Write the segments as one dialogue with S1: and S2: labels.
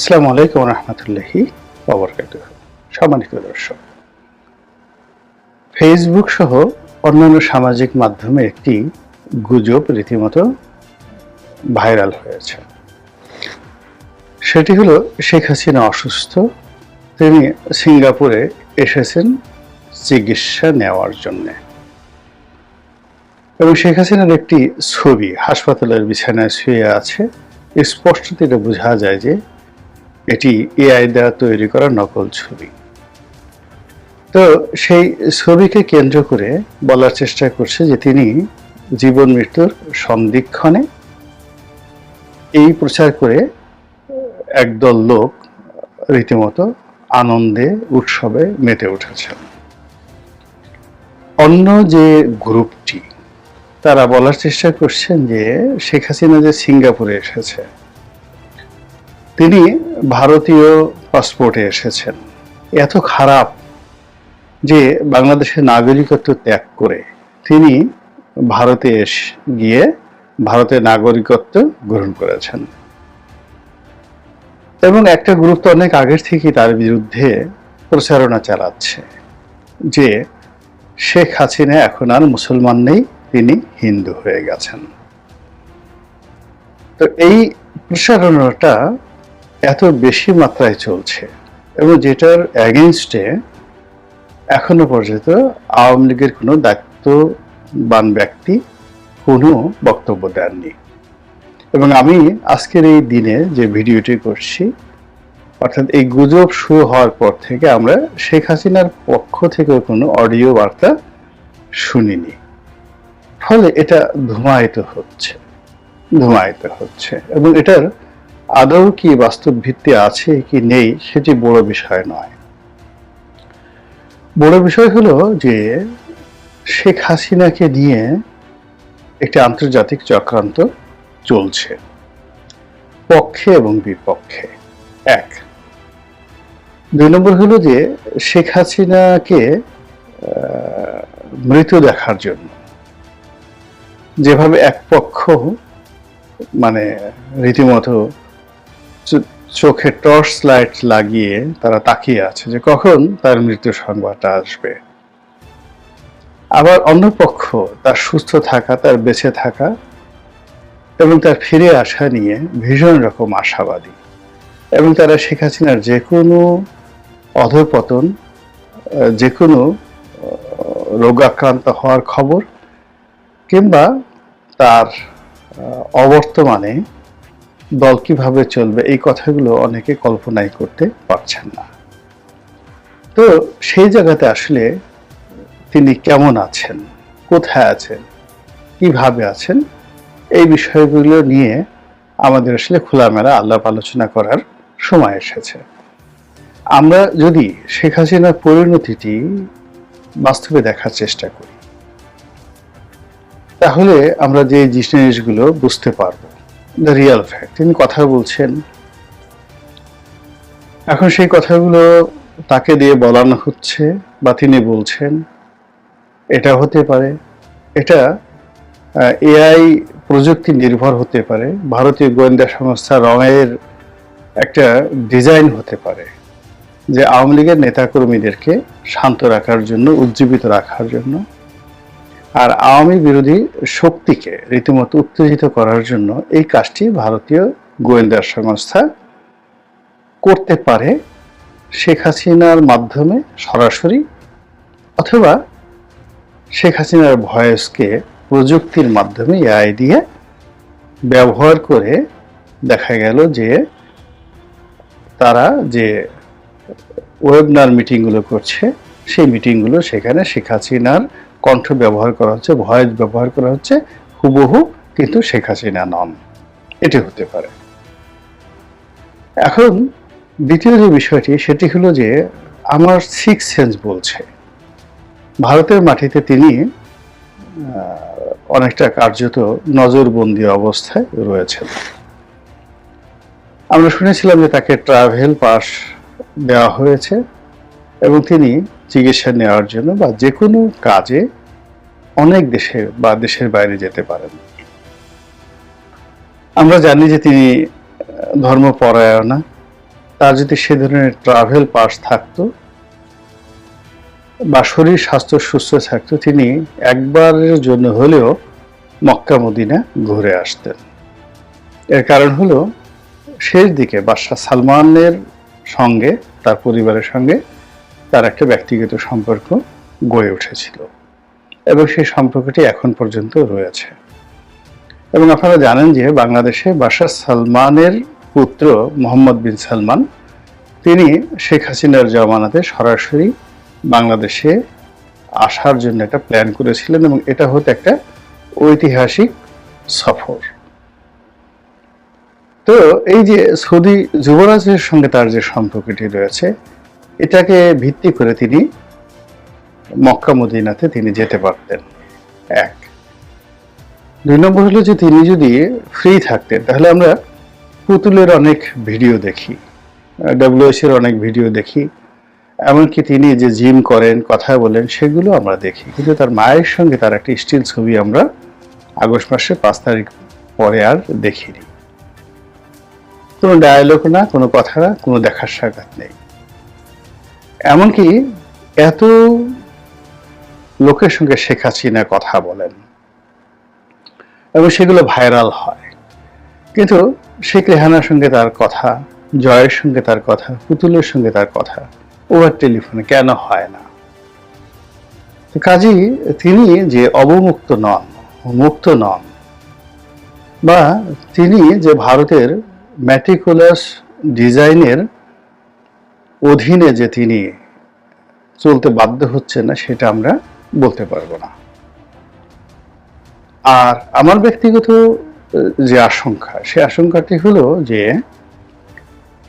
S1: আসসালামু আলাইকুম রহমতুল্লাহি অবরকাত সম্মানিত দর্শক ফেসবুক সহ অন্যান্য সামাজিক মাধ্যমে একটি গুজব রীতিমতো ভাইরাল হয়েছে। সেটি হলো শেখ হাসিনা অসুস্থ, তিনি সিঙ্গাপুরে এসেছেন চিকিৎসা নেওয়ার জন্যে। এবং শেখ হাসিনার একটি ছবি হাসপাতালের বিছানায় শুয়ে আছে স্পষ্টত এটা বোঝা যায় যে এটি এআই দ্বারা তৈরি করা নকল ছবি। তো সেই ছবিকে কেন্দ্র করে বলার চেষ্টা করছে যে তিনি জীবন মৃত্যুর সন্ধিক্ষণে এই প্রচার করে একদল লোক রীতিমতো আনন্দে, উৎসবে মেতে উঠেছেন। অন্য যে গ্রুপটি, তারা বলার চেষ্টা করছেন যে শেখ হাসিনা যে সিঙ্গাপুরে এসেছে তিনি ভারতীয় পাসপোর্টে এসেছেন। এত খারাপ যে বাংলাদেশের নাগরিকত্ব ত্যাগ করে তিনি ভারতে এসে, গিয়ে ভারতের নাগরিকত্ব গ্রহণ করেছেন। এবং একটা গ্রুপ তো অনেক আগের থেকেই তার বিরুদ্ধে প্রচারণা চালাচ্ছে যে শেখ হাসিনা এখন আর মুসলমান নেই, তিনি হিন্দু হয়ে গেছেন। তো এই প্রসারণাটা এত বেশি মাত্রায় চলছে এবং যেটার অ্যাগেনস্টে এখনও পর্যন্ত আওয়ামী লীগের কোনো দায়িত্ববান ব্যক্তি কোনো বক্তব্য দেননি। এবং আমি আজকের এই দিনে যে ভিডিওটি করছি, অর্থাৎ এই গুজব শুরু হওয়ার পর থেকে আমরা শেখ হাসিনার পক্ষ থেকে কোনো অডিও বার্তা শুনিনি। ফলে এটা ধুমায়িত হচ্ছে ধুমায়িত হচ্ছে এবং এটার আদৌ কি বাস্তব ভিত্তি আছে কি নেই সেটি বড় বিষয় নয়। বড় বিষয় হলো যে শেখ হাসিনাকে নিয়ে একটি আন্তর্জাতিক চক্রান্ত চলছে, পক্ষে এবং বিপক্ষে। এক, দুই নম্বর হলো যে শেখ হাসিনাকে মৃত দেখার জন্য। যেভাবে এক পক্ষ মানে রীতিমতো চোখে টর্চ লাইট লাগিয়ে তারা তাকিয়ে আছে যে কখন তার মৃত্যু সংবাদটা আসবে। আবার অন্য পক্ষ তার সুস্থ থাকা, তার বেঁচে থাকা এবং তার ফিরে আসা নিয়ে ভীষণ রকম আশাবাদী। এবং তারা শেখ হাসিনার যে কোনো অধপতন, যে কোনো রোগাক্রান্ত হওয়ার খবর কিংবা তার অবর্তমানে দল কীভাবে চলবে, এই কথাগুলো অনেকে কল্পনাই করতে পারছেন না। তো সেই জায়গাতে আসলে তিনি কেমন আছেন, কোথায় আছেন, কীভাবে আছেন, এই বিষয়গুলো নিয়ে আমাদের আসলে খোলামেলা আলাপ আলোচনা করার সময় এসেছে। আমরা যদি শেখ হাসিনার পরিণতিটি বাস্তবে দেখার চেষ্টা করি, তাহলে আমরা যে জিনিসগুলো বুঝতে পারব দ্য রিয়াল ফ্যাক্ট তিনি কথা বলছেন। এখন সেই কথাগুলো তাকে দিয়ে বলানো হচ্ছে বা তিনি বলছেন, এটা হতে পারে, এটা এআই প্রযুক্তি নির্ভর হতে পারে, ভারতীয় গোয়েন্দা সংস্থা রঙের একটা ডিজাইন হতে পারে, যে আওয়ামী লীগের নেতাকর্মীদেরকে শান্ত রাখার জন্য, উজ্জীবিত রাখার জন্য আর আওয়ামী বিরোধী শক্তিকে রীতিমতো উত্তেজিত করার জন্য এই কাজটি ভারতীয় গোয়েন্দা সংস্থা করতে পারে শেখ হাসিনার মাধ্যমে সরাসরি অথবা শেখ হাসিনার ভয়েসকে প্রযুক্তির মাধ্যমে এআই দিয়ে ব্যবহার করে দেখা গেল যে তারা যে ওয়েবনার মিটিংগুলো করছে, সেই মিটিংগুলো সেখানে শেখ হাসিনার কণ্ঠ ব্যবহার করা হচ্ছে, ভয়েস ব্যবহার করা হচ্ছে, হুবহু কিন্তু শেখ হাসিনা নন। এটি হতে পারে। এখন দ্বিতীয় যে বিষয়টি, সেটি হলো যে আমার সিক্স সেন্স বলছে, ভারতের মাটিতে তিনি অনেকটা কার্যত নজরবন্দি অবস্থায় রয়েছেন। আমরা শুনেছিলাম যে তাকে ট্রাভেল পাস দেওয়া হয়েছে এবং তিনি চিকিৎসা নেওয়ার জন্য বা যে কোনো কাজে অনেক দেশে বা দেশের বাইরে যেতে পারেন। আমরা জানি যে তিনি ধর্মপরায়ণা। তার যদি সে ধরনের ট্রাভেল পাস থাকতো বা শরীর, স্বাস্থ্য সুস্থ থাকতো, তিনি একবারের জন্য হলেও মক্কা মদিনা ঘুরে আসতেন। এর কারণ হলো, শেষ দিকে বাদশাহ সালমানের সঙ্গে, তার পরিবারের সঙ্গে তার একটা ব্যক্তিগত সম্পর্ক গড়ে উঠেছিল এবং সেই সম্পর্কটি এখন পর্যন্ত রয়েছে। এবং আপনারা জানেন যে বাংলাদেশে বাদশাহ সালমানের পুত্র মোহাম্মদ বিন সালমান, তিনি শেখ হাসিনার জমানাতে সরাসরি বাংলাদেশে আসার জন্য একটা প্ল্যান করেছিলেন এবং এটা হতো একটা ঐতিহাসিক সফর। তো এই যে সৌদি যুবরাজের সঙ্গে তার যে সম্পর্কটি রয়েছে এটাকে ভিত্তি করে তিনি মক্কা মদিনাতে তিনি যেতে পারতেন। এক। দুই নম্বর হলো যে তিনি যদি ফ্রি থাকতেন, তাহলে আমরা পুতুলের অনেক ভিডিও দেখি এর অনেক ভিডিও দেখি, এমনকি তিনি যে জিম করেন, কথা বলেন, সেগুলো আমরা দেখি। কিন্তু তার মায়ের সঙ্গে তার একটা স্টিল ছবি আমরা আগস্ট মাসে পাঁচ তারিখ পরে আর দেখিনি। কোনো ডায়ালগ না, কোনো কথা না, কোনো দেখার সাক্ষাৎ নেই। এমনকি এত লোকের সঙ্গে শেখ হাসিনা কথা বলেন, এবং সেগুলো ভাইরাল হয়। কিন্তু শেখ রেহানার সঙ্গে তার কথা, জয়ের সঙ্গে তার কথা, পুতুলের সঙ্গে তার কথা ওভার টেলিফোনে কেন হয় না? কাজী, তিনি যে অবমুক্ত নন, মুক্ত নন, বা তিনি যে ভারতের ম্যাটিকুলাস ডিজাইনের অধীনে যে তিনি চলতে বাধ্য হচ্ছেন না, সেটা আমরা বলতে পারব না। আর আমার ব্যক্তিগত যে আশঙ্কা, সে আশঙ্কাটি হলো যে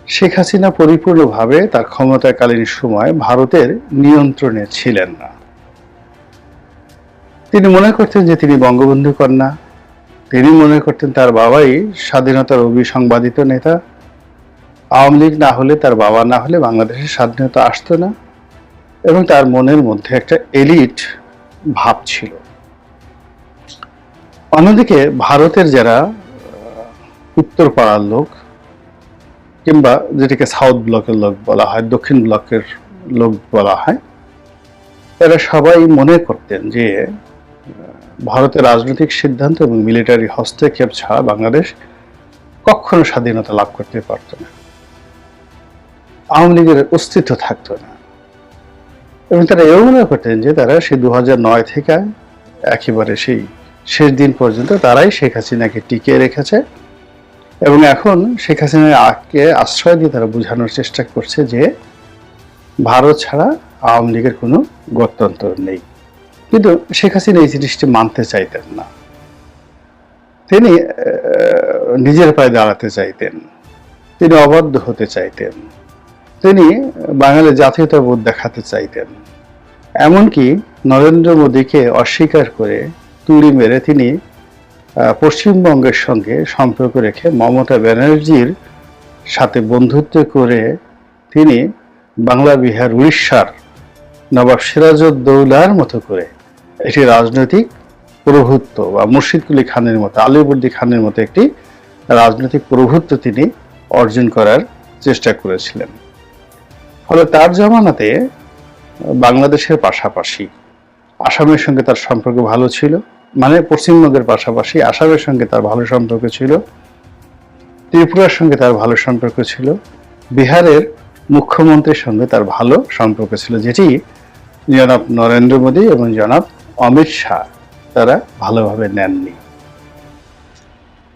S1: শেখ হাসিনা পরিপূর্ণভাবে তার ক্ষমতাকালীন সময় ভারতের নিয়ন্ত্রণে ছিলেন না। তিনি মনে করতেন যে তিনি বঙ্গবন্ধু কন্যা, তিনি মনে করতেন তার বাবাই স্বাধীনতার অভিসংবাদিত নেতা আওয়ামী লীগ না হলে, তার বাবা না হলে বাংলাদেশের স্বাধীনতা আসতো না এবং তার মনের মধ্যে একটা এলিট ভাব ছিল। অন্যদিকে ভারতের যারা উত্তর পাড়ার লোক কিংবা যেটাকে সাউথ ব্লকের লোক বলা হয়, দক্ষিণ ব্লকের লোক বলা হয়, এরা সবাই মনে করতেন যে ভারতের রাজনৈতিক সিদ্ধান্ত এবং মিলিটারি হস্তক্ষেপ ছাড়া বাংলাদেশ কখনো স্বাধীনতা লাভ করতে পারত না। আওয়ামী লীগের অস্তিত্ব থাকতো না। এবং তারা এও মনে করতেন যে তারা সেই দু নয় থেকে একেবারে সেই শেষ দিন পর্যন্ত তারাই শেখ হাসিনাকে টিকিয়ে রেখেছে। এবং এখন শেখ হাসিনার আগে আশ্রয় দিয়ে তারা বোঝানোর চেষ্টা করছে যে ভারত ছাড়া আওয়ামী লীগের কোনো গত্যন্তর নেই। কিন্তু শেখ হাসিনা এই জিনিসটি মানতে চাইতেন না। তিনি নিজের পায়ে দাঁড়াতে চাইতেন। তিনি অবাধ্য হতে চাইতেন। তিনি বাঙালি জাতীয়তাবোধ দেখাতে চাইতেন। এমনকি নরেন্দ্র মোদীকে অস্বীকার করে তুড়ি মেরে তিনি পশ্চিমবঙ্গের সঙ্গে সম্পর্ক রেখে মমতা ব্যানার্জির সাথে বন্ধুত্ব করে তিনি বাংলা, বিহার, উড়িষ্যার নবাব সিরাজউদ্দৌলার মতো করে এটি রাজনৈতিক প্রভুত্ব বা মুর্শিদকুলি খানের মতো আলিবর্দি খানের মতো একটি রাজনৈতিক প্রভুত্ব তিনি অর্জন করার চেষ্টা করেছিলেন। ফলে তার জমানাতে বাংলাদেশের পাশাপাশি আসামের সঙ্গে তার সম্পর্ক ভালো ছিল মানে পশ্চিমবঙ্গের পাশাপাশি আসামের সঙ্গে তার ভালো সম্পর্ক ছিল, ত্রিপুরার সঙ্গে তার ভালো সম্পর্ক ছিল, বিহারের মুখ্যমন্ত্রীর সঙ্গে তার ভালো সম্পর্ক ছিল, যেটি জনাব নরেন্দ্র মোদী এবং জনাব অমিত শাহ তারা ভালোভাবে নেননি।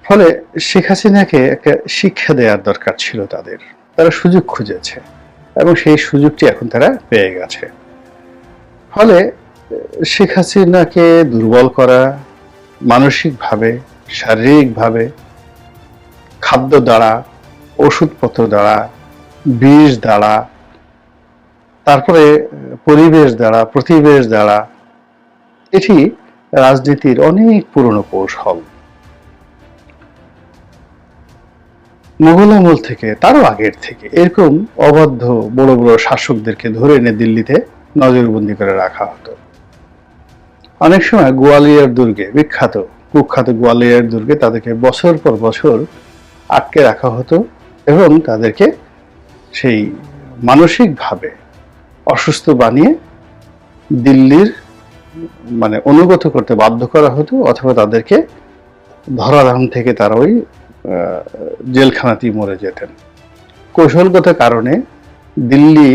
S1: ফলে শেখ হাসিনাকে একটা শিক্ষা দেওয়ার দরকার ছিল তাদের, তারা সুযোগ খুঁজেছে। এবং সেই সুযোগটি এখন তারা পেয়ে গেছে। ফলে, শেখ হাসিনাকে দুর্বল করা, মানসিকভাবে, শারীরিকভাবে, খাদ্য দ্বারা, ওষুধপত্র দ্বারা, বিষ দ্বারা, তারপরে পরিবেশ দ্বারা, প্রতিবেশ দ্বারা, এটি রাজনীতির অনেক পুরনো কৌশল। মোগল আমল থেকে, তারও আগের থেকে এরকম অবাধ্য বড় বড় শাসকদেরকে ধরে এনে দিল্লিতে নজরবন্দি করে রাখা হতো। অনেক সময় গোয়ালিয়র দুর্গে, বিখ্যাত, কুখ্যাত গোয়ালিয়র দুর্গে তাদেরকে বছর পর বছর আটকে রাখা হতো এবং তাদেরকে সেই মানসিকভাবে অসুস্থ বানিয়ে দিল্লির মানে অনুগত করতে বাধ্য করা হতো অথবা তাদেরকে ধরাধাম থেকে তারা ওই জেলখানাতেই মরে যেতেন। কৌশলগত কারণে দিল্লি